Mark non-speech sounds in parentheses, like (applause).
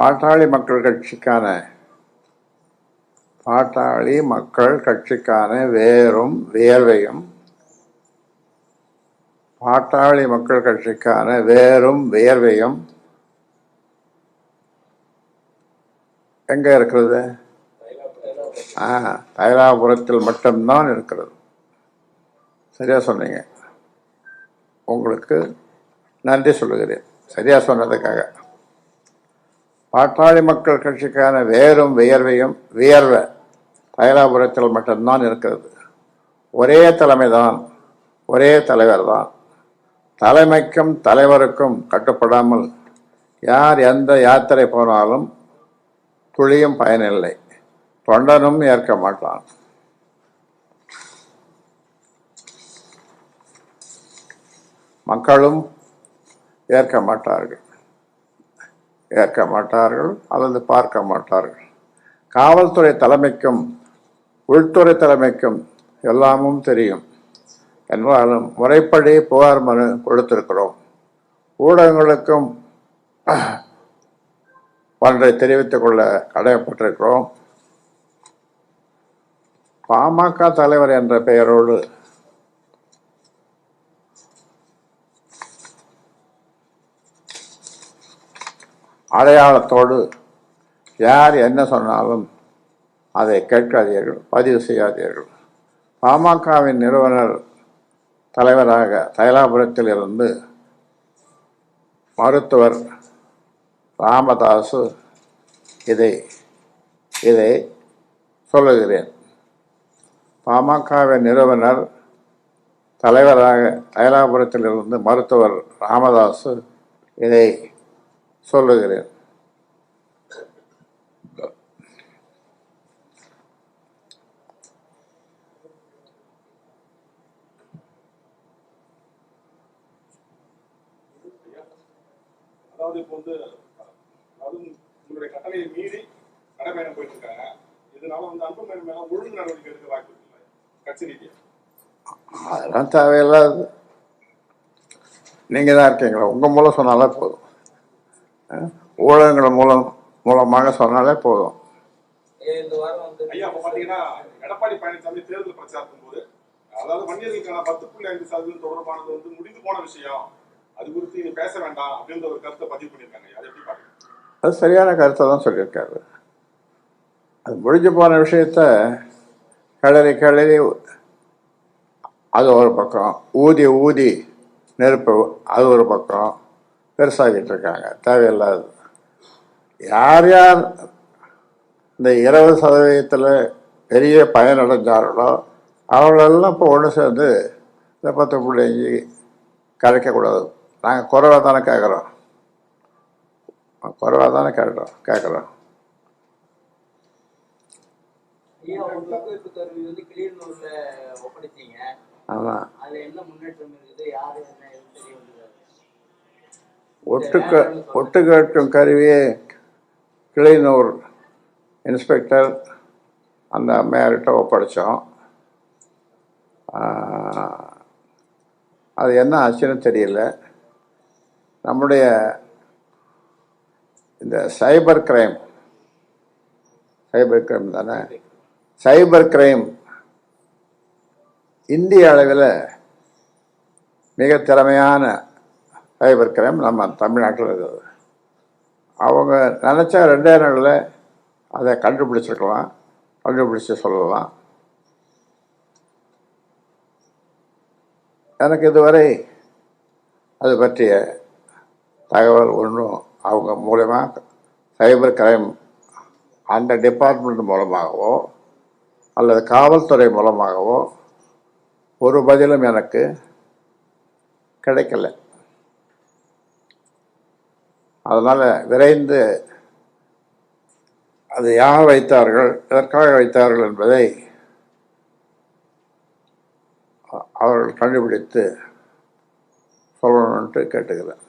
பாட்டாளி மக்கள் கட்சிக்கான பாட்டாளி மக்கள் கட்சிக்கான வேரும் வியர்வையும் பாட்டாளி மக்கள் கட்சிக்கான வேரும் வியர்வையும் எங்க இருக்கிறது? ஆ தைலாபுரத்தில் மட்டும்தான் இருக்கிறது. சரியா சொன்னீங்க. உங்களுக்கு நன்றி சொல்லுகிறேன். சரியா சொன்னதுக்காக. பாட்டாளி மக்கள் கட்சிக்கான வேரும் வியர்வையும் வியர்வை தைலாபுரத்தில் மட்டும்தான் இருக்கிறது. ஒரே தலைமைதான் ஒரே தலைவர் தான் தலைமைக்கும் தலைவருக்கும் கட்டுப்படாமல் யார் எந்த யாத்திரை போனாலும் துளியும் பயனில்லை தொண்டனும் ஏற்க மாட்டான். மக்களும் ஏற்க மாட்டார்கள். ஏற்க மாட்டார்கள் அல்லது பார்க்க மாட்டார்கள். காவல்துறை தலைமைக்கும் உள்துறை தலைமைக்கும் எல்லாமும் தெரியும். என்றாலும் முறைப்படி புகார் மனு கொடுத்திருக்கிறோம். ஊடகங்களுக்கும் (clears throat) ஒன்றை தெரிவித்துக் கொள்ள கடமைப்பட்டிருக்கிறோம் பாமக தலைவர் என்ற பெயரோடு அடையாளத்தோடு யார் என்ன சொன்னாலும் அதை கேட்காதீர்கள் பதிவு செய்யாதீர்கள். பாமகவின் நிறுவனர் தலைவராக தைலாபுரத்தில் இருந்து மருத்துவர் ராமதாசு இதை இதை சொல்லுகிறேன். பாமகவின் நிறுவனர் தலைவராக தைலாபுரத்தில் இருந்து மருத்துவர் ராமதாசு இதை சொல்லுகிறேன். அதாவது இப்போ வந்து உங்களுடைய கட்டளையை மீறி நடைபயணம் போயிட்டு இருக்காங்க இதனால வந்து அன்புமணி மேல ஒழுங்கு நடவடிக்கை எடுக்க வாய்ப்பு இருக்குல்ல? கட்சி ரீதியா. அதெல்லாம் தேவையில்லாது நீங்கள் தான் இருக்கீங்களா? உங்கள் மூலம் சொன்னாலே போதும். ஊடகங்கள் மூலம் மூலமாக சொன்னாலே போதும். இந்த வாரம் வந்து ஐயா இப்ப பாத்தீங்கன்னா எடப்பாடி பழனிசாமி தேர்தல் பிரச்சாரத்தின் போது அதாவது வன்னியர்களுக்கான பத்து புள்ளி ஐந்து சதவீதம் தொடர்பானது வந்து முடிந்து போன விஷயம். அது குறித்து இனி பேச வேண்டாம் அப்படின்ற ஒரு கருத்தை பதிவு பண்ணிருக்காங்க அதை எப்படி பாருங்க அது சரியான கருத்தை தான் சொல்லியிருக்காரு. அது முடிஞ்சு போன விஷயத்த கிளறி கிளறி அது ஒரு பக்கம். ஊதி ஊதி நெருப்பு அது ஒரு பக்கம். பெருசாகிட்டு இருக்காங்க தேவையில்லாது யார் யார் இந்த இருபது சதவீதத்தில் பெரிய பயனடைஞ்சார்களோ அவங்களெல்லாம் இப்போ ஒன்று சேர்ந்து இந்த பத்து பிள்ளைங்க கரைக்கக்கூடாது. நாங்கள் குறைவாக தானே கேட்குறோம். குறைவாக தானே கேட்குறோம் கேட்குறோம் ஆமாம் ஒட்டு கேட்கும் கருவியே கிளைநூர் இன்ஸ்பெக்டர் அந்த அம்மையார்கிட்ட ஒப்படைச்சோம். அது என்ன ஆச்சுன்னு தெரியல. நம்முடைய இந்த சைபர் கிரைம் சைபர் கிரைம் தானே? சைபர் கிரைம் இந்திய அளவில் மிக திறமையான சைபர் கிரைம் நம்ம தமிழ்நாட்டில் இருக்குது அவங்க நினச்சா ரெண்டே நாளில் அதை கண்டுபிடிச்சிருக்கலாம் கண்டுபிடிச்சு சொல்லலாம். எனக்கு இதுவரை அது பற்றிய தகவல் ஒன்றும் அவங்க மூலமா சைபர் கிரைம் அந்த டிபார்ட்மெண்ட் மூலமாகவோ அல்லது காவல்துறை மூலமாகவோ ஒரு பதிலும் எனக்கு கிடைக்கல. அதனால் விரைந்து அது யார் வைத்தார்கள் எதற்காக வைத்தார்கள் என்பதை அவர்கள் கண்டுபிடித்து சொல்லணுன்ட்டு கேட்டுக்கிறேன்.